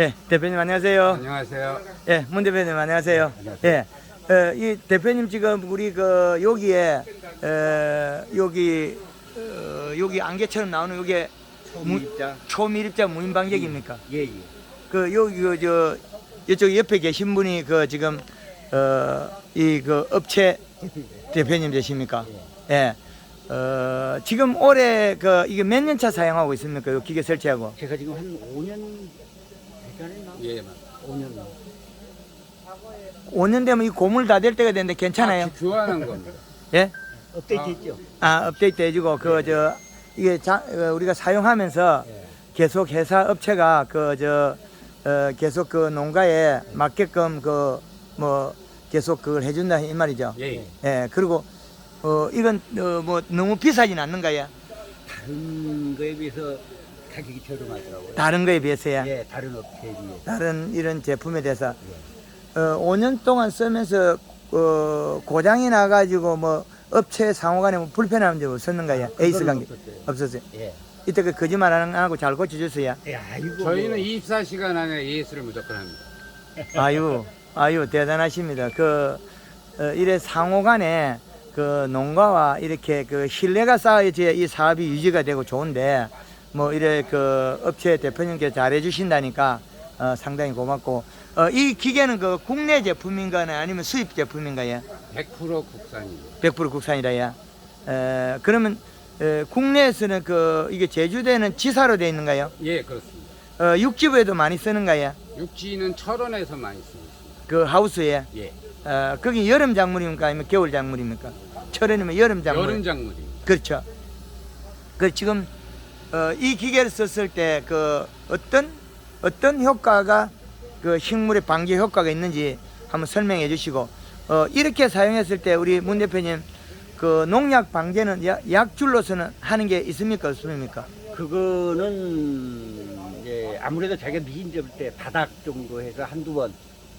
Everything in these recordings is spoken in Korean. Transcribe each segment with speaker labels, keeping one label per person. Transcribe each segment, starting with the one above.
Speaker 1: 예, 대표님 안녕하세요.
Speaker 2: 안녕하세요.
Speaker 1: 예, 문 대표님 안녕하세요.
Speaker 2: 안녕하세요.
Speaker 1: 예, 어, 이 대표님 지금 우리 그 여기에 어, 여기 어, 여기 안개처럼 나오는 여기
Speaker 2: 초미입자.
Speaker 1: 초밀입자 무인방적입니까?
Speaker 2: 예, 예.
Speaker 1: 그 여기 그저 이쪽 옆에 계신 분이 그 지금 어 이 그 업체 대표님 되십니까? 예. 어 지금 올해 그 이게 몇 년 차 사용하고 있습니까? 이 기계 설치하고.
Speaker 3: 제가 지금 한 5년 되잖아요.
Speaker 2: 예, 맞
Speaker 3: 5년.
Speaker 1: 5년 되면 이 고물 다 될 때가 되는데 괜찮아요?
Speaker 2: 교환한 겁니다.
Speaker 1: 예?
Speaker 3: 업데이트 했죠?
Speaker 1: 아 업데이트 해주고 그 저 이게 자, 어, 우리가 사용하면서
Speaker 3: 예.
Speaker 1: 계속 회사 업체가 그 저 어, 계속 그 농가에 맞게끔 그 뭐 계속 그걸 해준다 이 말이죠.
Speaker 2: 예, 예.
Speaker 1: 예 그리고 어 이건 어, 뭐 너무 비싸진 않는가요?
Speaker 3: 다른 거에 비해서 가격이 저렴하더라고요.
Speaker 1: 다른 거에 비해서야
Speaker 3: 예, 다른 업체에 비해.
Speaker 1: 다른 이런 제품에 대해서 어 5년 동안 쓰면서 어 고장이 나가지고 뭐 업체 상호간에 뭐 불편한 점 없었는가요? 에이스
Speaker 3: 그건
Speaker 1: 관계
Speaker 3: 없었어요.
Speaker 1: 없었어요.
Speaker 3: 예.
Speaker 1: 이때 그 거짓말 안 하고 잘 고쳐줬어요.
Speaker 3: 예, 아이고.
Speaker 2: 저희는 24시간 안에 예수를 무조건 합니다.
Speaker 1: 아유, 아유, 대단하십니다. 그, 어, 이래 상호간에 그 농가와 이렇게 그 신뢰가 쌓여져야 이 사업이 유지가 되고 좋은데, 뭐 이래 그 업체 대표님께서 잘해 주신다니까, 어, 상당히 고맙고, 어, 이 기계는 그 국내 제품인가요? 아니면 수입 제품인가요?
Speaker 2: 100% 국산입니다.
Speaker 1: 100% 국산이라야. 에, 그러면, 에, 국내에서는 그, 이게 제주도에는 지사로 돼 있는가요?
Speaker 2: 예, 그렇습니다.
Speaker 1: 어, 육지부에도 많이 쓰는가요?
Speaker 2: 육지는 철원에서 많이 씁니다.
Speaker 1: 그 하우스에?
Speaker 2: 예.
Speaker 1: 어, 거기 여름 작물입니까? 아니면 겨울 작물입니까? 철원이면 여름 작물.
Speaker 2: 여름 작물입니다.
Speaker 1: 그렇죠. 그 지금 어, 이 기계를 썼을 때 그 어떤 어떤 효과가 그 식물의 방제 효과가 있는지 한번 설명해 주시고 어, 이렇게 사용했을 때 우리 문 대표님 그 농약 방제는 약, 약줄로서는 하는 게 있습니까 없습니까?
Speaker 3: 그거는 이제 아무래도 자기가 미인 접을 때 바닥 정도 해서 한두 번.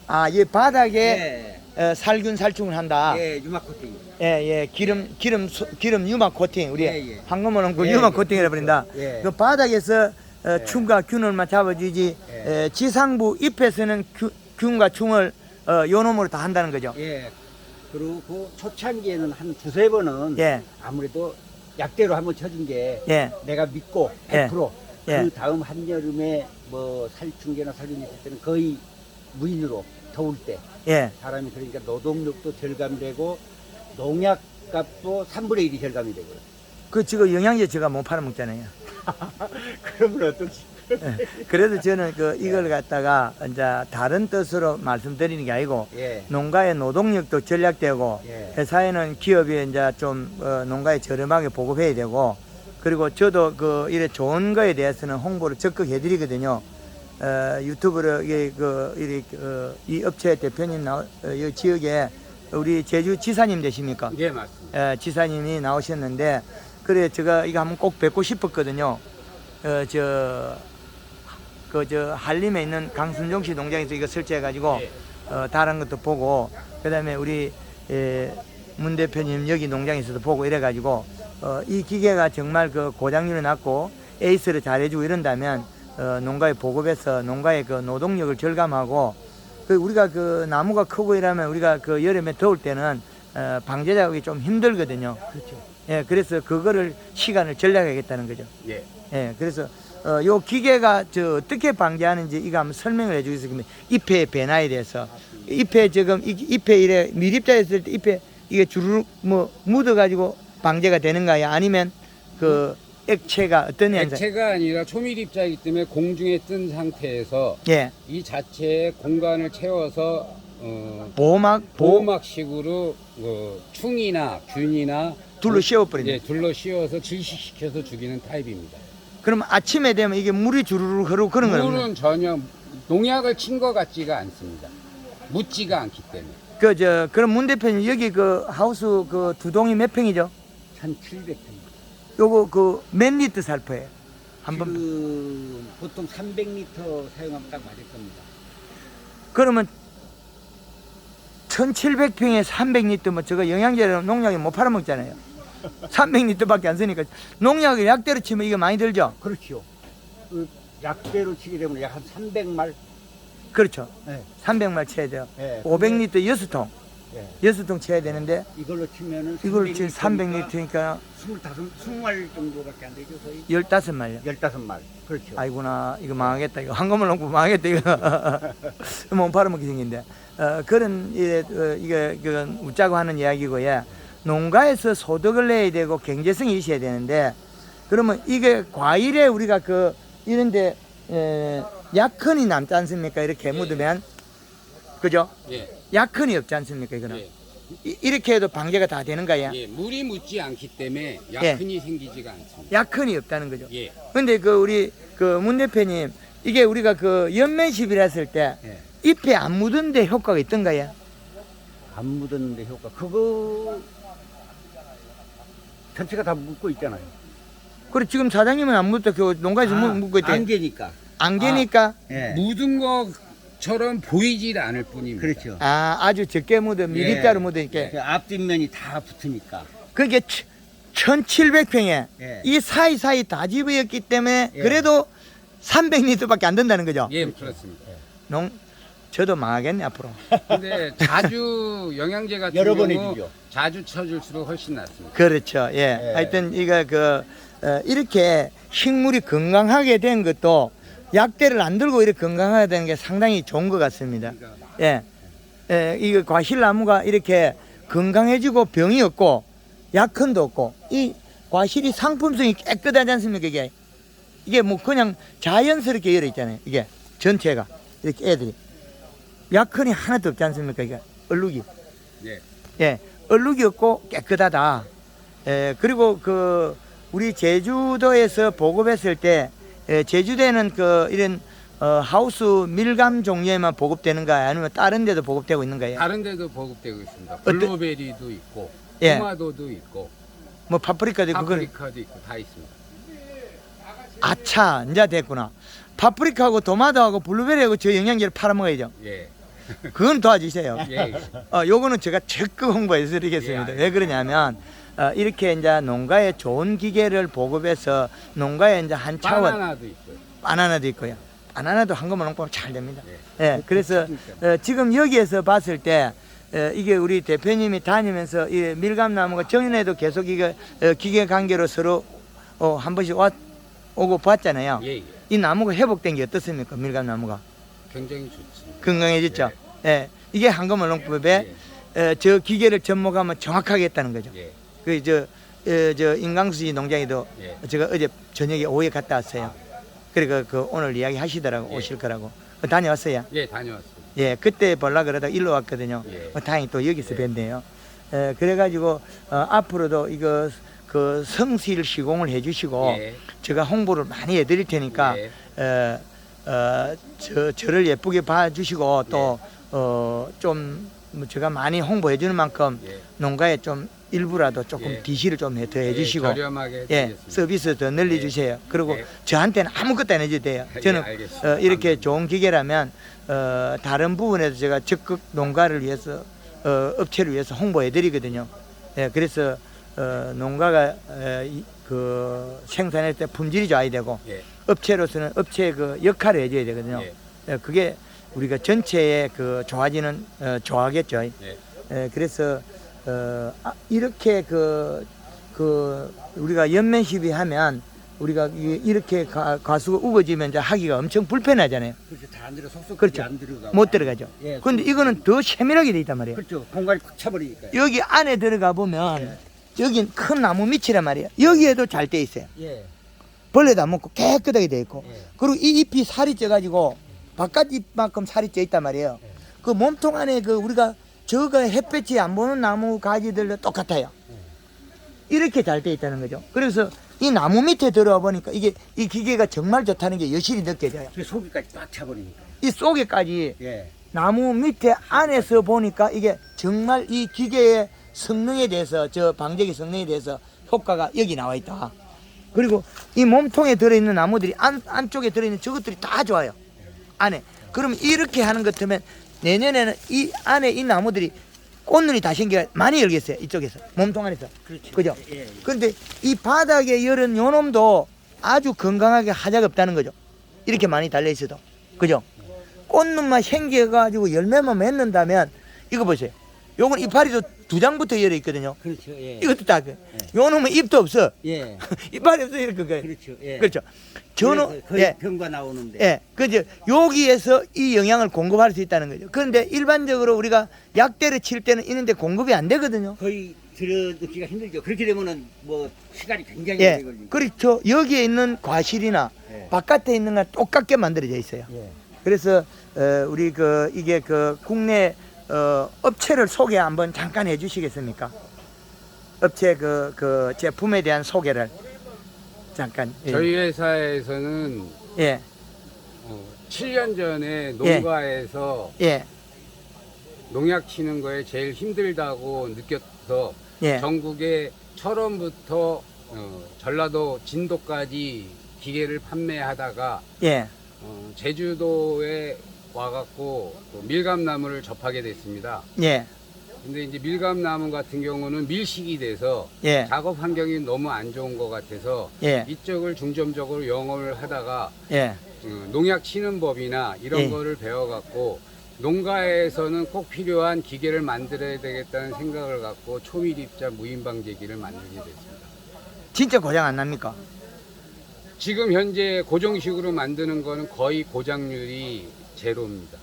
Speaker 1: 아, 이 바닥에
Speaker 3: 예.
Speaker 1: 어, 살균 살충을 한다.
Speaker 3: 예, 유막 코팅.
Speaker 1: 예, 예, 기름, 기름, 소- 기름 유막 코팅. 우리
Speaker 3: 예, 예.
Speaker 1: 한국어는 그
Speaker 3: 예,
Speaker 1: 유막
Speaker 3: 예,
Speaker 1: 코팅이라. 버린다.
Speaker 3: 예.
Speaker 1: 그 바닥에서 어,
Speaker 3: 예.
Speaker 1: 충과 균을만 잡아주지,
Speaker 3: 예.
Speaker 1: 에, 지상부 잎에서는 균, 균과 충을 어, 요놈으로 다 한다는 거죠.
Speaker 3: 예. 그리고 그 초창기에는 한 두세 번은
Speaker 1: 예,
Speaker 3: 아무래도 약대로 한번 쳐준 게
Speaker 1: 예,
Speaker 3: 내가 믿고
Speaker 1: 예.
Speaker 3: 100%
Speaker 1: 예.
Speaker 3: 그 다음 한여름에 뭐 살충제나 있을 때는 거의 무인으로 더울 때
Speaker 1: 예.
Speaker 3: 사람이 그러니까 노동력도 절감되고 농약 값도 3분의 1이 절감이 되고요.
Speaker 1: 그 지금 영양제 제가 못 팔아먹잖아요.
Speaker 3: 그러면 어떻게?
Speaker 1: 예. 그래도 저는 그 이걸 갖다가 이제 다른 뜻으로 말씀드리는 게 아니고
Speaker 3: 예.
Speaker 1: 농가의 노동력도 전략되고
Speaker 3: 예.
Speaker 1: 회사에는 기업이 이제 좀 어, 농가에 저렴하게 보급해야 되고 그리고 저도 그 이래 좋은 거에 대해서는 홍보를 적극 해드리거든요. 어, 유튜브로 이게 그 이리 어, 이 업체 대표님 나 어, 이 지역에 우리 제주 지사님 되십니까?
Speaker 2: 예, 맞습니다.
Speaker 1: 에, 지사님이 나오셨는데 그래 제가 이거 한번 꼭 뵙고 싶었거든요. 어, 저, 그, 저, 한림에 있는 강순종 씨 농장에서 이거 설치해가지고,
Speaker 2: 예.
Speaker 1: 어, 다른 것도 보고, 그 다음에 우리, 에, 문 대표님 여기 농장에서도 보고 이래가지고, 어, 이 기계가 정말 그 고장률이 낮고, 에이스를 잘해주고 이런다면, 어, 농가에 보급해서 농가의 그 노동력을 절감하고, 그 우리가 그 나무가 크고 이러면 우리가 그 여름에 더울 때는, 어, 방제 작업이 좀 힘들거든요.
Speaker 3: 그렇죠.
Speaker 1: 예, 그래서 그거를 시간을 절약하겠다는 거죠.
Speaker 2: 예.
Speaker 1: 예, 그래서 어, 요 기계가 저 어떻게 방지하는지 이거 한번 설명을 해주겠습니다. 잎의 변화에 대해서 잎에 지금 이- 잎에 이래 있을 때 잎에 이게 주르륵 뭐 묻어가지고 방제가 되는가요? 아니면 그 액체가 어떤 현상?
Speaker 2: 액체가 아니라 초밀입자이기 때문에 공중에 뜬 상태에서
Speaker 1: 예,
Speaker 2: 이 자체의 공간을 채워서 어,
Speaker 1: 보호막 보호
Speaker 2: 보호막식으로 어, 충이나 균이나
Speaker 1: 둘로 씌워버린다.
Speaker 2: 예, 둘러 씌워서 질식시켜서 죽이는 타입입니다.
Speaker 1: 그럼 아침에 되면 이게 물이 주르륵 흐르고 그런 거는
Speaker 2: 물은 전혀 농약을 친 것 같지가 않습니다. 묻지가 않기 때문에.
Speaker 1: 그 저 그럼 문 대표님 여기 그 하우스 그 두 동이 몇 평이죠?
Speaker 3: 1,700평.
Speaker 1: 요거 그 몇 리터 살포예요? 한번
Speaker 3: 지금 보통 300리터 사용하면 딱 맞을 겁니다.
Speaker 1: 그러면 1700평에 300리터 뭐 저거 영양제 농약이 못 팔아먹잖아요. 300리터밖에 안 쓰니까 농약을 약대로 치면 이게 많이 들죠.
Speaker 3: 그렇죠. 그 약대로 치게 되면 약 한 300말.
Speaker 1: 그렇죠.
Speaker 3: 네.
Speaker 1: 300말 쳐야 돼요.
Speaker 3: 예.
Speaker 1: 500리터 6통.
Speaker 3: 예.
Speaker 1: 6통 쳐야 되는데
Speaker 3: 이걸로 치면은
Speaker 1: 이걸 지금 300리터니까
Speaker 3: 25, 20말 정도밖에 안 되죠, 거의.
Speaker 1: 15말요.
Speaker 3: 15말. 그렇죠.
Speaker 1: 아이구나 이거 망하겠다 이거 한꺼번에 놓고 망하겠다 이거 몸 팔아먹기 생긴데 어, 그런 예, 어, 이게 그 웃자고 하는 이야기고요 농가에서 소득을 내야 되고 경제성이 있어야 되는데 그러면 이게 과일에 우리가 그 이런데 에, 약흔이 남지 않습니까 이렇게 묻으면 그죠
Speaker 2: 예.
Speaker 1: 약흔이 없지 않습니까 이거는
Speaker 2: 예.
Speaker 1: 이, 이렇게 해도 방제가 다 되는 거야
Speaker 2: 예. 물이 묻지 않기 때문에 약흔이 생기지가 않습니다.
Speaker 1: 약흔이 없다는 거죠
Speaker 2: 예.
Speaker 1: 근데 그 우리 그 문 대표님 이게 우리가 그 연면시비를 했을 때
Speaker 3: 예.
Speaker 1: 잎에 안 묻은데 효과가 있던가요?
Speaker 3: 안 묻었는데 효과. 그거 전체가 다 묻고 있잖아요.
Speaker 1: 그래 지금 사장님은 안 묻다 그 농가에서 묻- 묻고 있대. 안,
Speaker 3: 안개니까.
Speaker 1: 개니까
Speaker 3: 예.
Speaker 2: 묻은 것처럼 보이질 않을 뿐입니다.
Speaker 3: 그렇죠.
Speaker 1: 아 아주 적게 묻어 미리가루 묻으니까
Speaker 3: 그 앞뒷면이 다 붙으니까.
Speaker 1: 그게 1700평에
Speaker 3: 예.
Speaker 1: 이 사이사이 다 집어였기 때문에
Speaker 3: 예.
Speaker 1: 그래도 300리터밖에 안 된다는 거죠.
Speaker 2: 예, 그렇습니다.
Speaker 1: 농 저도 망하겠네 앞으로.
Speaker 2: 근데 자주 영양제 같은
Speaker 3: 여러 번
Speaker 2: 경우
Speaker 3: 해주죠.
Speaker 2: 자주 쳐줄수록 훨씬 낫습니다.
Speaker 1: 그렇죠. 예.
Speaker 3: 예.
Speaker 1: 하여튼 이거 그 어, 이렇게 식물이 건강하게 된 것도 약대를 안 들고 이렇게 건강하게 되는 게 상당히 좋은 것 같습니다. 예. 예, 이거 과실나무가 이렇게 건강해지고 병이 없고 약흔도 없고 이 과실이 상품성이 깨끗하지 않습니까 이게 이게 뭐 그냥 자연스럽게 열어 있잖아요 이게 전체가 이렇게 애들이 약흔이 하나도 없지 않습니까 이게 얼룩이
Speaker 2: 예.
Speaker 1: 예, 얼룩이 없고 깨끗하다. 예, 그리고 그 우리 제주도에서 보급했을 때 예, 제주도에는 그 이런 어, 하우스 밀감 종류에만 보급되는가 아니면 다른 데도 보급되고 있는가요?
Speaker 2: 다른 데도 보급되고 있습니다. 블루베리도 있고
Speaker 1: 예.
Speaker 2: 토마토도 있고
Speaker 1: 뭐 파프리카도 있고
Speaker 2: 파프리카도 있고 다 있습니다.
Speaker 1: 아차 이제 됐구나. 파프리카하고 토마토하고 블루베리하고 저 영양제를 팔아먹어야죠.
Speaker 2: 예.
Speaker 1: 그건 도와주세요.
Speaker 2: 예.
Speaker 1: 어, 요거는 제가 적극 홍보해 드리겠습니다.
Speaker 2: 예,
Speaker 1: 왜 그러냐면 어, 이렇게 이제 농가에 좋은 기계를 보급해서 농가에 이제 한 차원
Speaker 2: 바나나도 있고요.
Speaker 1: 바나나도 있고요. 바나나도 한꺼번에 먹으면 잘 됩니다.
Speaker 2: 예.
Speaker 1: 예, 그래서 어, 지금 여기에서 봤을 때 어, 이게 우리 대표님이 다니면서 이 밀감나무가 정년에도 계속 이거 어, 기계 관계로 서로 어, 한 번씩 와, 오고 봤잖아요.
Speaker 2: 예, 예.
Speaker 1: 이 나무가 회복된 게 어떻습니까? 밀감나무가
Speaker 2: 굉장히 좋습니다.
Speaker 1: 건강해졌죠. 예, 이게 한꺼번에 농법에
Speaker 2: 예.
Speaker 1: 어, 저 기계를 접목하면 정확하게 했다는 거죠.
Speaker 2: 예.
Speaker 1: 그저 어, 저 인강수지 농장에도
Speaker 2: 예.
Speaker 1: 제가 어제 저녁에 오후에 갔다 왔어요. 그러니까 그 오늘 이야기 하시더라고
Speaker 2: 예.
Speaker 1: 오실 거라고 어, 다녀왔어요.
Speaker 2: 예, 다녀왔습니다.
Speaker 1: 예, 그때 볼라 그러다 일로 왔거든요.
Speaker 2: 예.
Speaker 1: 어, 다행히 또 여기서
Speaker 2: 예.
Speaker 1: 뵀네요. 에, 그래가지고 어, 앞으로도 이거 그 성실 시공을 해주시고
Speaker 2: 예.
Speaker 1: 제가 홍보를 많이 해드릴 테니까
Speaker 2: 예.
Speaker 1: 에, 어, 저, 저를 예쁘게 봐주시고 또 어, 좀뭐 제가 많이 홍보해주는 만큼
Speaker 2: 예.
Speaker 1: 농가에 좀 일부라도 조금
Speaker 2: 예.
Speaker 1: 디시를 좀더
Speaker 2: 예,
Speaker 1: 해주시고
Speaker 2: 저렴하게
Speaker 1: 예. 서비스 더 늘려 주세요. 그리고
Speaker 2: 예.
Speaker 1: 저한테는 아무것도 안 해줘도 돼요.
Speaker 2: 예,
Speaker 1: 저는
Speaker 2: 알겠습니다.
Speaker 1: 어, 이렇게 좋은 기계라면 어, 다른 부분에서 제가 적극 농가를 위해서 어, 업체를 위해서 홍보해 드리거든요. 예, 그래서 어, 농가가 에, 이, 그 생산할 때 품질이 좋아야 되고
Speaker 2: 예.
Speaker 1: 업체로서는 업체의 그 역할을 해줘야 되거든요.
Speaker 2: 예.
Speaker 1: 예, 그게 우리가 전체의 그 좋아지는 어, 좋아하겠죠.
Speaker 2: 예.
Speaker 1: 예, 그래서 어, 아, 이렇게 그, 그 우리가 연면 시비하면 우리가 이- 이렇게 가, 가수가 우거지면 이제 하기가 엄청 불편하잖아요.
Speaker 3: 그렇죠. 다안 들어 속속
Speaker 1: 그렇죠.
Speaker 3: 안 들어가.
Speaker 1: 못 들어가죠.
Speaker 3: 예.
Speaker 1: 근데 이거는 더 세밀하게 돼 있단 말이에요.
Speaker 3: 그렇죠. 공간이 꽉 차버리니까.
Speaker 1: 여기 안에 들어가 보면 여긴 큰 나무 밑이란 말이에요. 여기에도 잘 돼 있어요.
Speaker 3: 예.
Speaker 1: 벌레도 안 먹고 깨끗하게 돼 있고.
Speaker 3: 예.
Speaker 1: 그리고 이 잎이 살이 쪄가지고 바깥 잎만큼 살이 쪄 있단 말이에요. 그 몸통 안에 그 우리가 저거 햇볕이 안 보는 나무 가지들도 똑같아요. 이렇게 잘 돼 있다는 거죠. 그래서 이 나무 밑에 들어와 보니까 이게 이 기계가 정말 좋다는 게 여실히 느껴져요.
Speaker 3: 그 속이까지 꽉 차버리니까.
Speaker 1: 이 속에까지
Speaker 3: 예.
Speaker 1: 나무 밑에 안에서 보니까 이게 정말 이 기계의 성능에 대해서 저 방제기 성능에 대해서 효과가 여기 나와 있다. 그리고 이 몸통에 들어있는 나무들이 안, 안쪽에 들어있는 저것들이 다 좋아요. 안에. 그러면 이렇게 하는 것 같으면 내년에는 이 안에 이 나무들이 꽃눈이 다 생겨 많이 열겠어요. 이쪽에서. 몸통 안에서.
Speaker 3: 그렇죠.
Speaker 1: 그죠?
Speaker 3: 예. 예.
Speaker 1: 그런데 이 바닥에 열은 요 놈도 아주 건강하게 하자가 없다는 거죠. 이렇게 많이 달려 있어도 그죠? 꽃눈만 생겨가지고 열매만 맺는다면 이거 보세요. 요건 이파리도 두 장부터 열려 있거든요.
Speaker 3: 그렇죠. 예.
Speaker 1: 이것도 딱. 그. 요 놈은 잎도 없어.
Speaker 3: 예.
Speaker 1: 이파리 없어 이렇게. 그.
Speaker 3: 그렇죠. 예.
Speaker 1: 그렇죠. 저는
Speaker 3: 그래서 거의
Speaker 1: 예.
Speaker 3: 병과 나오는데.
Speaker 1: 예. 그죠. 여기에서 이 영양을 공급할 수 있다는 거죠. 그런데 일반적으로 우리가 약대를 칠 때는 이런데 공급이 안 되거든요.
Speaker 3: 거의 들어듣기가 힘들죠. 그렇게 되면은 뭐 시간이 굉장히
Speaker 1: 예.
Speaker 3: 오래 걸리고.
Speaker 1: 그렇죠. 여기에 있는 과실이나
Speaker 3: 예.
Speaker 1: 바깥에 있는 건 똑같게 만들어져 있어요.
Speaker 3: 예.
Speaker 1: 그래서 어, 우리 그 이게 그 국내 어, 업체를 소개 한번 잠깐 해주시겠습니까? 업체 그, 그 제품에 대한 소개를 잠깐. 예.
Speaker 2: 저희 회사에서는
Speaker 1: 예,
Speaker 2: 어, 7년 전에 농가에서
Speaker 1: 예,
Speaker 2: 농약 치는 거에 제일 힘들다고 느껴서
Speaker 1: 예,
Speaker 2: 전국에 철원부터 어, 전라도 진도까지 기계를 판매하다가
Speaker 1: 예,
Speaker 2: 어, 제주도에 와갖고 그 밀감나무를 접하게 됐습니다.
Speaker 1: 예,
Speaker 2: 근데 이제 밀감나무 같은 경우는 밀식이 돼서
Speaker 1: 예,
Speaker 2: 작업 환경이 너무 안 좋은 것 같아서
Speaker 1: 예,
Speaker 2: 이쪽을 중점적으로 영업을 하다가
Speaker 1: 예,
Speaker 2: 어, 농약 치는 법이나 이런
Speaker 1: 예.
Speaker 2: 거를 배워갖고 농가에서는 꼭 필요한 기계를 만들어야 되겠다는 생각을 갖고 초밀입자 무인방제기를 만들게 됐습니다.
Speaker 1: 진짜 고장 안 납니까?
Speaker 2: 지금 현재 고정식으로 만드는 거는 거의 고장률이 제로입니다.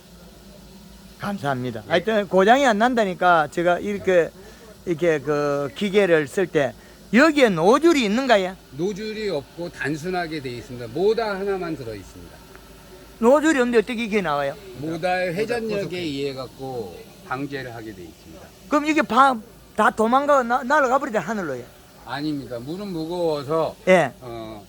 Speaker 1: 감사합니다.
Speaker 2: 예.
Speaker 1: 하여튼 고장이 안 난다니까 제가 이렇게 이렇게 그 기계를 쓸 때 여기에 노즐이 있는가요?
Speaker 2: 노즐이 없고 단순하게 돼 있습니다. 모다 하나만 들어 있습니다.
Speaker 1: 노즐이 없는데 어떻게 이게 나와요?
Speaker 2: 모다의 회전력에 의해 갖고 방제를 하게 돼 있습니다.
Speaker 1: 그럼 이게 바, 다 도망가 나, 날아가 버리다 하늘로요.
Speaker 2: 아닙니다. 물은 무거워서
Speaker 1: 예.
Speaker 2: 어,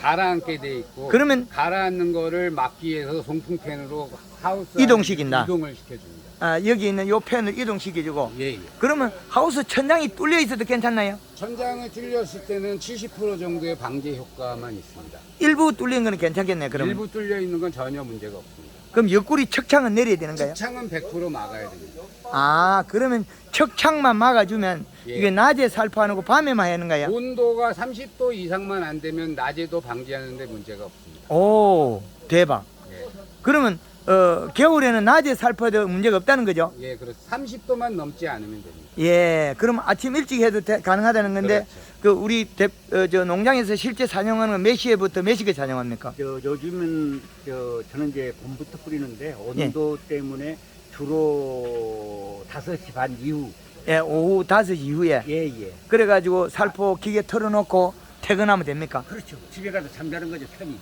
Speaker 2: 가라앉게 돼 있고
Speaker 1: 그러면
Speaker 2: 가라앉는 거를 막기 위해서 송풍팬으로 하우스
Speaker 1: 이동시킨다.
Speaker 2: 이동을 시켜줍니다.
Speaker 1: 아, 여기 있는 요 펜을 이동시켜주고
Speaker 2: 예, 예.
Speaker 1: 그러면 하우스 천장이 뚫려 있어도 괜찮나요?
Speaker 2: 천장을 뚫렸을 때는 70% 정도의 방제 효과만 있습니다.
Speaker 1: 일부 뚫린 거는 괜찮겠네요. 그러면
Speaker 2: 일부 뚫려 있는 건 전혀 문제가 없습니다.
Speaker 1: 그럼 옆구리 척창은 내려야 되는가요?
Speaker 2: 측창은 100% 막아야 됩니다.
Speaker 1: 아 그러면 척창만 막아주면
Speaker 2: 예.
Speaker 1: 이게 낮에 살포하는 거 밤에만 하는 거야?
Speaker 2: 온도가 30도 이상만 안 되면 낮에도 방지하는데 문제가 없습니다.
Speaker 1: 오 대박.
Speaker 2: 예,
Speaker 1: 그러면 어, 겨울에는 낮에 살포해도 문제가 없다는 거죠?
Speaker 2: 예 그렇죠. 30도만 넘지 않으면 됩니다.
Speaker 1: 예, 그럼 아침 일찍 해도 돼- 가능하다는 건데
Speaker 2: 그렇죠.
Speaker 1: 그 우리 대, 어, 저 농장에서 실제 사용하는 건 몇 시에부터 몇 시까지 사용합니까?
Speaker 3: 저 요즘은 저 저는 이제 봄부터 뿌리는데
Speaker 1: 예.
Speaker 3: 온도 때문에 주로 5시 반 이후
Speaker 1: 예, 오후 5시 이후에
Speaker 3: 예예.
Speaker 1: 그래가지고 살포 기계 털어놓고 퇴근하면 됩니까?
Speaker 3: 그렇죠. 집에 가서 잠자는 거죠 편히.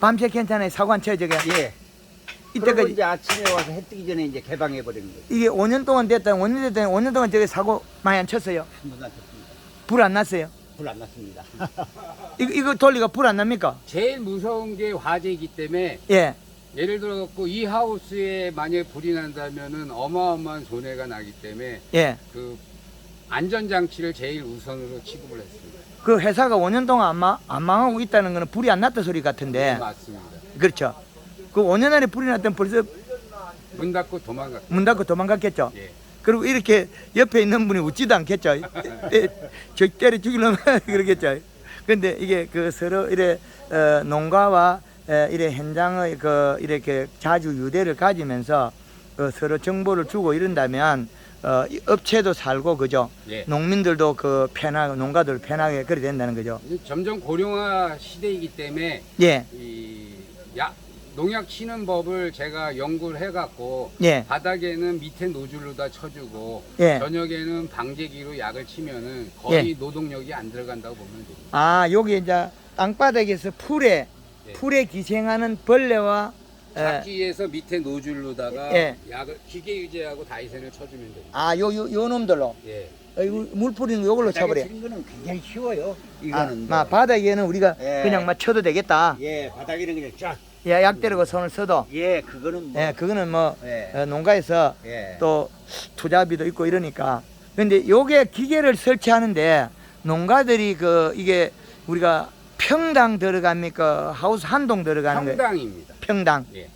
Speaker 1: 밤새 괜찮아요? 쳐요 저게?
Speaker 3: 예. 그리고
Speaker 1: 이때까지
Speaker 3: 이제 아침에 와서 해 뜨기 전에 이제 개방해 버리는 거예요.
Speaker 1: 이게 5년 동안 됐다 5년 됐다 5년 동안 저게 사고 많이 안 쳤어요?
Speaker 3: 한 번도 안 쳤습니다.
Speaker 1: 불 안 났어요?
Speaker 3: 불 안 났습니다.
Speaker 1: 이거, 이거 돌리가 불 안 납니까?
Speaker 2: 제일 무서운 게 화재이기 때문에
Speaker 1: 예.
Speaker 2: 예를 들어 갖고 이 하우스에 만약에 불이 난다면은 어마어마한 손해가 나기 때문에
Speaker 1: 예.
Speaker 2: 그 안전장치를 제일 우선으로 취급을 했습니다.
Speaker 1: 그 회사가 5년 동안 안, 마, 안 망하고 있다는 거는 불이 안 났다 소리 같은데
Speaker 2: 네, 맞습니다.
Speaker 1: 그렇죠. 그 5년 안에 불이 났다면 벌써
Speaker 2: 문 닫고 도망갔.
Speaker 1: 문 닫고 도망갔겠죠.
Speaker 2: 예.
Speaker 1: 그리고 이렇게 옆에 있는 분이 웃지도 않겠죠. 에, 저 때려 죽이려면 그러겠죠. 근데 이게 그 서로 이래 어, 농가와 에, 이래 현장의 그 이렇게 자주 유대를 가지면서 그 서로 정보를 주고 이런다면 어, 이 업체도 살고 그죠.
Speaker 2: 예.
Speaker 1: 농민들도 그 편하게 농가들 편하게 그래 된다는 거죠.
Speaker 2: 점점 고령화 시대이기 때문에
Speaker 1: 예,
Speaker 2: 이 약, 농약 치는 법을 제가 연구를 해갖고
Speaker 1: 예,
Speaker 2: 바닥에는 밑에 노즐로 다 쳐주고
Speaker 1: 예.
Speaker 2: 저녁에는 방제기로 약을 치면은 거의 노동력이 안 들어간다고 보면 됩니다.
Speaker 1: 아 여기 이제 땅바닥에서 풀에
Speaker 2: 예.
Speaker 1: 풀에 기생하는 벌레와 에,
Speaker 2: 잡기에서 밑에 노즐로다가
Speaker 1: 예.
Speaker 2: 약을 기계 유제하고 다이센을 쳐주면 됩니다.
Speaker 1: 아, 요, 요, 요 놈들로.
Speaker 2: 예.
Speaker 1: 어, 물 뿌리는 거 요걸로 쳐버려.
Speaker 3: 치는 거는 굉장히 쉬워요.
Speaker 1: 아,
Speaker 3: 이거는
Speaker 1: 마,
Speaker 3: 뭐.
Speaker 1: 바닥에는 우리가
Speaker 3: 예.
Speaker 1: 그냥 막 쳐도 되겠다.
Speaker 3: 예, 바닥에는 그냥 쫙.
Speaker 1: 야, 약 때리고 손을 써도.
Speaker 3: 예, 그거는 뭐.
Speaker 1: 예, 그거는 뭐,
Speaker 3: 예.
Speaker 1: 어, 농가에서
Speaker 3: 예.
Speaker 1: 또 투자비도 있고 이러니까. 근데 요게 기계를 설치하는데 농가들이 그, 이게 우리가 평당 들어갑니까? 하우스 한동 들어가는 거예요?
Speaker 2: 평당입니다.
Speaker 1: 평당.
Speaker 2: 예.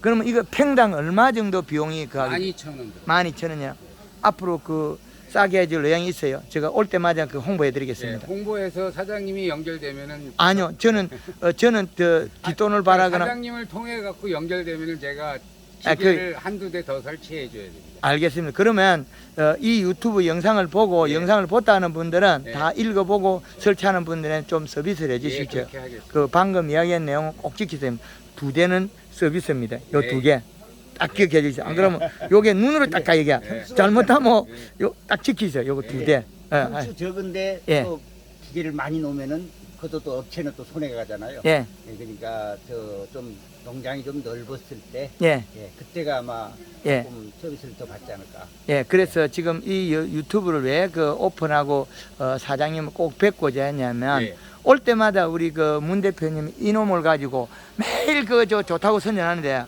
Speaker 1: 그러면 이거 평당 얼마 정도 비용이 그
Speaker 2: 12,000원.
Speaker 1: 12,000원이요. 앞으로 그 싸게 해줄 의향이 있어요. 제가 올 때마다 그
Speaker 2: 예,
Speaker 1: 홍보해 드리겠습니다.
Speaker 2: 홍보해서 사장님이 연결되면은
Speaker 1: 아니요, 저는 어, 저는 그 뒷돈을 바라거나
Speaker 2: 사장님을 통해 갖고 연결되면은 제가
Speaker 1: 아, 그-
Speaker 2: 한두 대 더 설치해 줘야 됩니다.
Speaker 1: 알겠습니다. 그러면 어, 이 유튜브 영상을 보고
Speaker 2: 예.
Speaker 1: 영상을 봤다는 분들은
Speaker 2: 예.
Speaker 1: 다 읽어보고 설치하는 분들은 좀 서비스를
Speaker 2: 예. 그렇게 하겠습니다.
Speaker 1: 그 방금 이야기한 내용은 꼭 지키세요. 두 대는 서비스입니다. 요
Speaker 2: 네.
Speaker 1: 두 개. 딱 기억해 주세요. 안 그러면 요게 눈으로 딱 가이게.
Speaker 2: 네.
Speaker 1: 잘못하면 요 딱 지키세요. 요거 두 대. 예, 아,
Speaker 3: 평수 적은데
Speaker 1: 예.
Speaker 3: 또 기계를 많이 놓으면은 그것도 또 업체는 또 손해가 가잖아요.
Speaker 1: 예,
Speaker 3: 예, 그러니까 저좀 농장이 좀 넓었을 때
Speaker 1: 예,
Speaker 3: 예, 그때가 아마
Speaker 1: 예.
Speaker 3: 조금 서비스를 더 받지 않을까.
Speaker 1: 예. 그래서 지금 이 유- 유튜브를 왜 그 오픈하고 어, 사장님을 꼭 뵙고자 했냐면
Speaker 2: 예.
Speaker 1: 올 때마다 우리 그 문 대표님 이놈을 가지고 매일 그 저 좋다고 선전하는데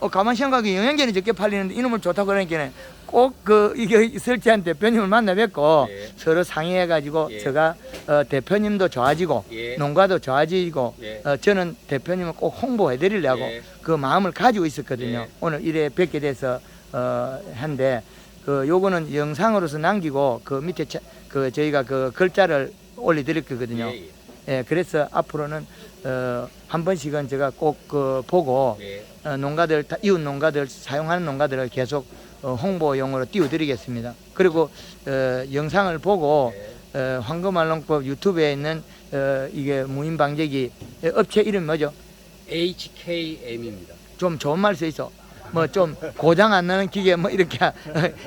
Speaker 1: 어 가만 생각하기 영양제는 적게 팔리는데 이놈을 좋다고 그러니까 꼭그 이게 설치한 대표님을 만나 뵙고
Speaker 2: 예.
Speaker 1: 서로 상의해 가지고
Speaker 2: 예.
Speaker 1: 제가 어, 대표님도 좋아지고
Speaker 2: 예.
Speaker 1: 농가도 좋아지고
Speaker 2: 예.
Speaker 1: 어, 저는 대표님을 꼭 홍보해 드리려고
Speaker 2: 예.
Speaker 1: 그 마음을 가지고 있었거든요.
Speaker 2: 예.
Speaker 1: 오늘 이래 뵙게 돼서 어 한데 그 요거는 영상으로서 남기고 그 밑에 차, 그 저희가 그 글자를 올려 드릴 거거든요.
Speaker 2: 예, 예.
Speaker 1: 예, 그래서 앞으로는 어, 한 번씩은 제가 꼭 그 보고
Speaker 2: 예.
Speaker 1: 어, 농가들 다- 이웃 농가들 사용하는 농가들을 계속 어, 홍보용으로 띄워드리겠습니다. 그리고 어, 영상을 보고 황금알농법 유튜브에 있는 어, 이게 무인 방제기 예, 업체 이름 뭐죠?
Speaker 2: HKM입니다.
Speaker 1: 좀 좋은 말 써 있어. 뭐 좀 고장 안 나는 기계 뭐 이렇게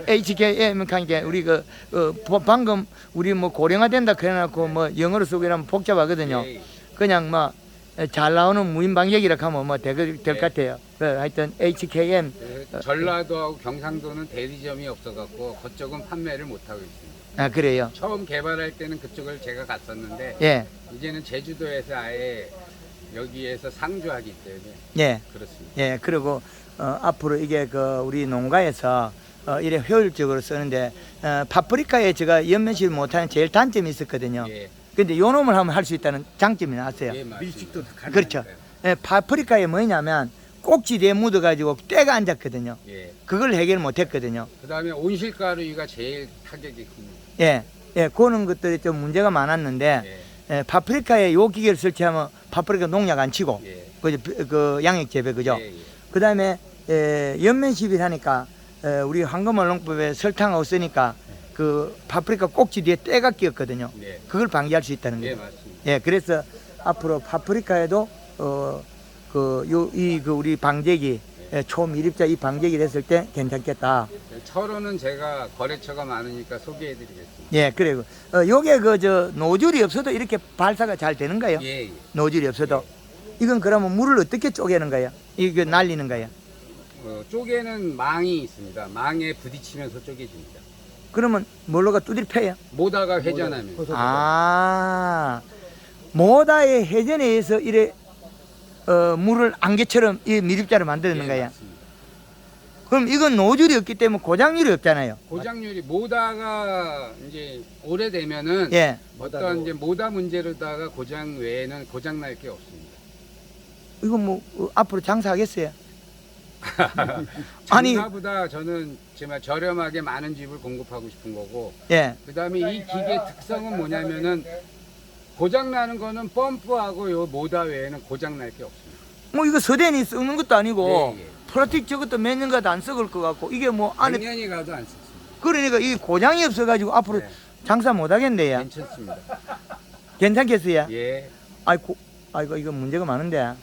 Speaker 1: HKM 하니까 우리 그 어, 보- 방금 우리 뭐 고령화 된다 그래놓고 뭐 영어로 쓰고 이러면 복잡하거든요.
Speaker 2: 예, 예.
Speaker 1: 그냥 뭐 잘 나오는 무인 방역이라 하면 뭐 될것
Speaker 2: 네.
Speaker 1: 같아요. 그 하여튼 HKM
Speaker 2: 그 전라도하고 경상도는 대리점이 없어갖고 그쪽은 판매를 못 하고 있습니다.
Speaker 1: 아 그래요.
Speaker 2: 처음 개발할 때는 그쪽을 제가 갔었는데
Speaker 1: 예,
Speaker 2: 이제는 제주도에서 아예 여기에서 상주하기 때문에
Speaker 1: 예,
Speaker 2: 그렇습니다.
Speaker 1: 예. 그리고 어, 앞으로 이게 그 우리 농가에서 어, 이래 효율적으로 쓰는데 어, 파프리카에 제가 연면실 못하는 제일 단점이 있었거든요.
Speaker 2: 예,
Speaker 1: 근데 요 놈을 하면 할 수 있다는 장점이 나왔어요.
Speaker 2: 예.
Speaker 3: 밀식도 가능.
Speaker 1: 그렇죠. 예, 파프리카에 뭐냐면 꼭지대에 묻어가지고 때가 앉았거든요.
Speaker 2: 예.
Speaker 1: 그걸 해결 못했거든요.
Speaker 2: 그다음에 온실가루가 제일 타격이 큽니다.
Speaker 1: 예, 예, 그런 것들이 좀 문제가 많았는데
Speaker 2: 예,
Speaker 1: 예, 파프리카에 요 기계를 설치하면 파프리카 농약 안 치고
Speaker 2: 예,
Speaker 1: 그, 그 양액 재배 그죠?
Speaker 2: 예, 예.
Speaker 1: 그다음에 예, 연면 시비를 하니까 에, 우리 황금알 농법에 설탕하고 쓰니까 그 파프리카 꼭지 뒤에 때가 끼었거든요.
Speaker 2: 네,
Speaker 1: 그걸 방지할 수 있다는
Speaker 2: 예,
Speaker 1: 거예요.
Speaker 2: 맞습니다.
Speaker 1: 예, 그래서 앞으로 파프리카에도 어, 어그요이그 우리 방제기 예, 초미립자 이 방제기 됐을 때 괜찮겠다.
Speaker 2: 철호는 제가 거래처가 많으니까 소개해드리겠습니다.
Speaker 1: 예, 그리고 어, 요게 그 저 노즐이 없어도 이렇게 발사가 잘 되는 거예요.
Speaker 2: 예, 예.
Speaker 1: 노즐이 없어도 이건 그러면 물을 어떻게 쪼개는 거예요? 이게 날리는 거예요?
Speaker 2: 어, 쪼개는 망이 있습니다. 망에 부딪히면서 쪼개집니다.
Speaker 1: 그러면 뭘로가 두드려 패요?
Speaker 2: 모다가 회전하면
Speaker 1: 아, 모다의 회전에 의해서 이래 어, 물을 안개처럼 이 미립자를 만드는
Speaker 2: 예,
Speaker 1: 거야.
Speaker 2: 맞습니다.
Speaker 1: 그럼 이건 노즐이 없기 때문에 고장률이 없잖아요.
Speaker 2: 고장률이 모다가 이제 오래되면은
Speaker 1: 예.
Speaker 2: 어떤 이제 모다 문제로다가 고장 외에는 고장 날 게 없습니다.
Speaker 1: 이거 뭐 어, 앞으로 장사하겠어요? 아니.
Speaker 2: 장사보다 저는 정말 저렴하게 많은 집을 공급하고 싶은 거고
Speaker 1: 예.
Speaker 2: 그다음에 이 기계 특성은 뭐냐면은 고장 나는 거는 펌프하고 요 모다 외에는 고장 날 게 없습니다.
Speaker 1: 뭐 이거 서대니 썩는 것도 아니고
Speaker 2: 예, 예.
Speaker 1: 플라스틱 저것도 몇 년 가도 안 썩을 것 같고 이게 뭐 안에
Speaker 2: 100년이 가도 안 씁니다.
Speaker 1: 그러니까 이 고장이 없어가지고 앞으로
Speaker 2: 네.
Speaker 1: 장사 못 하겠네요.
Speaker 2: 괜찮습니다.
Speaker 1: 괜찮겠어요?
Speaker 2: 예.
Speaker 1: 아이고, 아이고 이거 문제가 많은데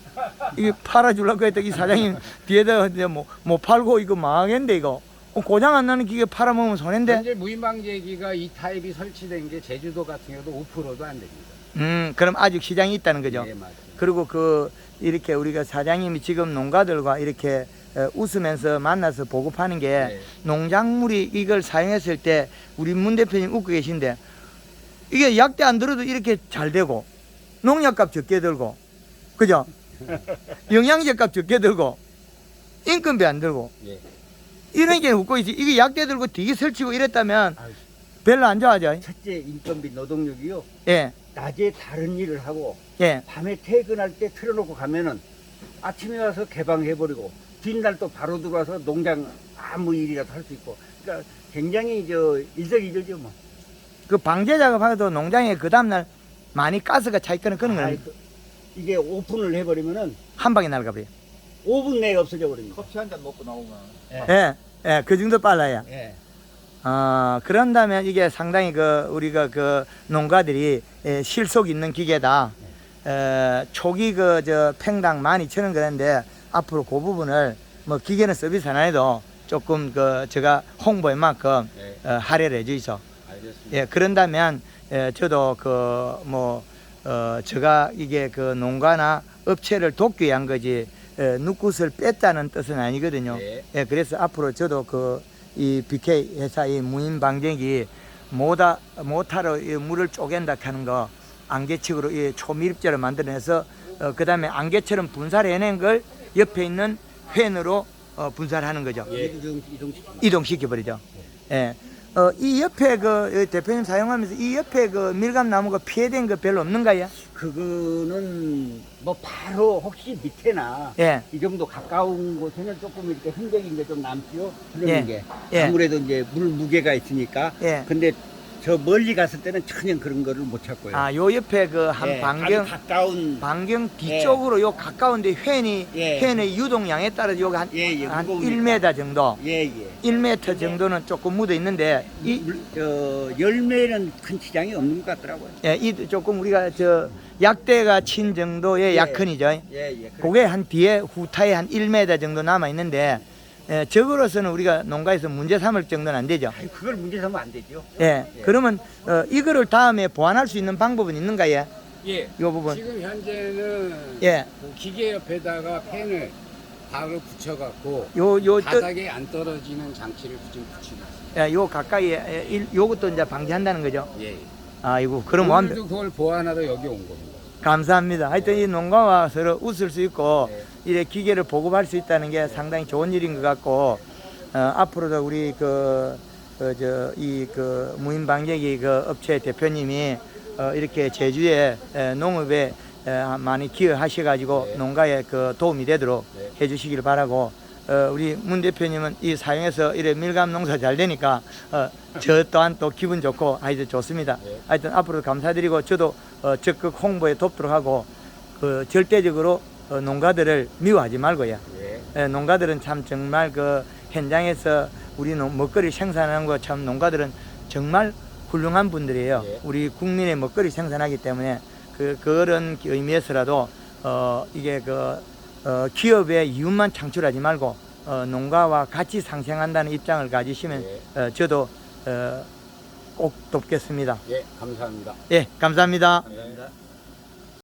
Speaker 1: 이게 팔아주려고 했더니 이 사장님 뒤에다 이제 뭐, 못 팔고 이거 망하겠는데 이거 어, 고장 안 나는 기계 팔아먹으면 손해인데
Speaker 2: 현재 무인방제기가 이 타입이 설치된 게 제주도 같은 경우도 5%도 안 됩니다.
Speaker 1: 음 그럼 아직 시장이 있다는 거죠
Speaker 2: 예, 맞습니다.
Speaker 1: 그리고 그 이렇게 우리가 사장님이 지금 농가들과 이렇게 어, 웃으면서 만나서 보급하는 게
Speaker 2: 네.
Speaker 1: 농작물이 이걸 사용했을 때 우리 문 대표님 웃고 계신데 이게 약대 안 들어도 이렇게 잘 되고 농약값 적게 들고 그죠? 영양제 값 적게 들고 인건비 안 들고
Speaker 2: 예.
Speaker 1: 이런 게 웃고 있지 이게 약대 들고 되게 설치고 이랬다면
Speaker 3: 아유.
Speaker 1: 별로 안 좋아하죠
Speaker 3: 첫째 인건비 노동력이요.
Speaker 1: 예,
Speaker 3: 낮에 다른 일을 하고
Speaker 1: 예,
Speaker 3: 밤에 퇴근할 때 틀어놓고 가면은 아침에 와서 개방해버리고 뒷날 또 바로 들어와서 농장 아무 일이라도 할 수 있고. 그러니까 굉장히 저 일석이조죠 뭐.
Speaker 1: 그 방제 작업하고도 농장에 그 다음날 많이 가스가 차 있거나 그런
Speaker 3: 아이,
Speaker 1: 거는
Speaker 3: 그- 이게 오픈을 해버리면은
Speaker 1: 한 방에 날가 버려요.
Speaker 3: 5분 내에 없어져 버립니다.
Speaker 4: 커피 한 잔 먹고 나오면
Speaker 1: 예, 예, 그 정도 빨라요.
Speaker 3: 예.
Speaker 1: 어, 그런다면 이게 상당히 그 우리가 그 농가들이 예, 실속 있는 기계다. 에, 초기 그 저 팽당 12,000원 그랬는데 앞으로 그 부분을 뭐 기계는 서비스 안 해도 조금 그 제가 홍보에 만큼
Speaker 2: 네,
Speaker 1: 어, 할애를 해주이소.
Speaker 2: 알겠습니다.
Speaker 1: 예, 그런다면 예, 저도 그뭐 어, 제가 이게 그 농가나 업체를 돕기 위한 거지 예, 누굿을 뺐다는 뜻은 아니거든요.
Speaker 2: 네.
Speaker 1: 예, 그래서 앞으로 저도 그 이 BK 회사 이 무인 방쟁이 모다 모타로 이 물을 쪼갠다 하는 거 안개측으로 이 초밀입자를 만들어내서 어, 그다음에 안개처럼 분사해낸 걸 옆에 있는 팬으로 어, 분사하는 거죠.
Speaker 2: 예.
Speaker 3: 이동 이동시키.
Speaker 1: 이동시켜 버리죠. 예. 어, 이 옆에 그 어, 대표님 사용하면서 이 옆에 그 밀감 나무가 피해된 거 별로 없는 가요?
Speaker 3: 그거는 뭐 바로 혹시 밑에나
Speaker 1: 예.
Speaker 3: 이 정도 가까운 곳에는 조금 이렇게 흔적인 게 좀 남지요. 흐르는
Speaker 1: 예.
Speaker 3: 게
Speaker 1: 예.
Speaker 3: 아무래도 이제 물 무게가 있으니까.
Speaker 1: 예.
Speaker 3: 근데 저 멀리 갔을 때는 전혀 그런 거를 못 찾고요.
Speaker 1: 아, 요 옆에 그 한
Speaker 3: 예,
Speaker 1: 반경
Speaker 3: 아주 가까운
Speaker 1: 반경 뒤쪽으로 요 가까운데 팬이
Speaker 3: 예.
Speaker 1: 팬의 유동량에 따라 요가 한,
Speaker 3: 예, 예,
Speaker 1: 한
Speaker 3: 무거우니까.
Speaker 1: 1m 정도,
Speaker 3: 예, 예.
Speaker 1: 1m 정도는 조금 묻어 있는데 이
Speaker 3: 물, 저 열매는 큰 지장이 없는 것 같더라고요.
Speaker 1: 예, 이 조금 우리가 저 약대가 친 정도의
Speaker 3: 예.
Speaker 1: 약흔이죠.
Speaker 3: 예, 예.
Speaker 1: 그게 한 뒤에 후타에 한 1m 정도 남아 있는데 예, 적으로서는 우리가 농가에서 문제 삼을 정도는 안 되죠.
Speaker 3: 아이, 그걸 문제 삼으면 안 되죠.
Speaker 1: 예,
Speaker 3: 예.
Speaker 1: 그러면 어, 이거를 다음에 보완할 수 있는 방법은 있는가요?
Speaker 2: 예.
Speaker 1: 이 부분.
Speaker 2: 지금 현재는
Speaker 1: 예,
Speaker 2: 그 기계 옆에다가 펜을 바로 붙여갖고
Speaker 1: 요, 요, 뜻,
Speaker 2: 바닥에 안 떨어지는 장치를 지금 붙이고.
Speaker 1: 예, 요 가까이에 예, 일- 요것도 이제 방지한다는 거죠.
Speaker 2: 예.
Speaker 1: 아이고, 그럼 완벽.
Speaker 2: 오늘도 그걸 보완하러 여기 온 겁니다.
Speaker 1: 감사합니다. 하여튼 이 농가와 서로 웃을 수 있고
Speaker 2: 네.
Speaker 1: 이래 기계를 보급할 수 있다는 게 상당히 좋은 일인 것 같고 어, 앞으로도 우리 그, 그저이 그 무인 방제기 그 업체 대표님이 어, 이렇게 제주의 에, 농업에 에, 많이 기여하셔 가지고
Speaker 2: 네.
Speaker 1: 농가에 그 도움이 되도록
Speaker 2: 네.
Speaker 1: 해 주시길 바라고 어, 우리 문 대표님은 이 사용해서 이래 밀감 농사 잘 되니까 어, 저 또한 또 기분 좋고 하여튼 좋습니다.
Speaker 2: 네.
Speaker 1: 하여튼 앞으로 감사드리고 저도 어, 적극 홍보에 돕도록 하고 그 절대적으로 어, 농가들을 미워하지 말고요.
Speaker 2: 예.
Speaker 1: 예, 농가들은 참 정말 그 현장에서 우리 농- 먹거리 생산하는 거 참 농가들은 정말 훌륭한 분들이에요.
Speaker 2: 예.
Speaker 1: 우리 국민의 먹거리 생산하기 때문에 그 그런 의미에서라도 어 이게 그 어, 기업의 이윤만 창출하지 말고 어, 농가와 같이 상생한다는 입장을 가지시면
Speaker 2: 예.
Speaker 1: 어, 저도 어, 꼭 돕겠습니다.
Speaker 2: 예. 감사합니다.
Speaker 1: 예, 감사합니다.
Speaker 2: 감사합니다.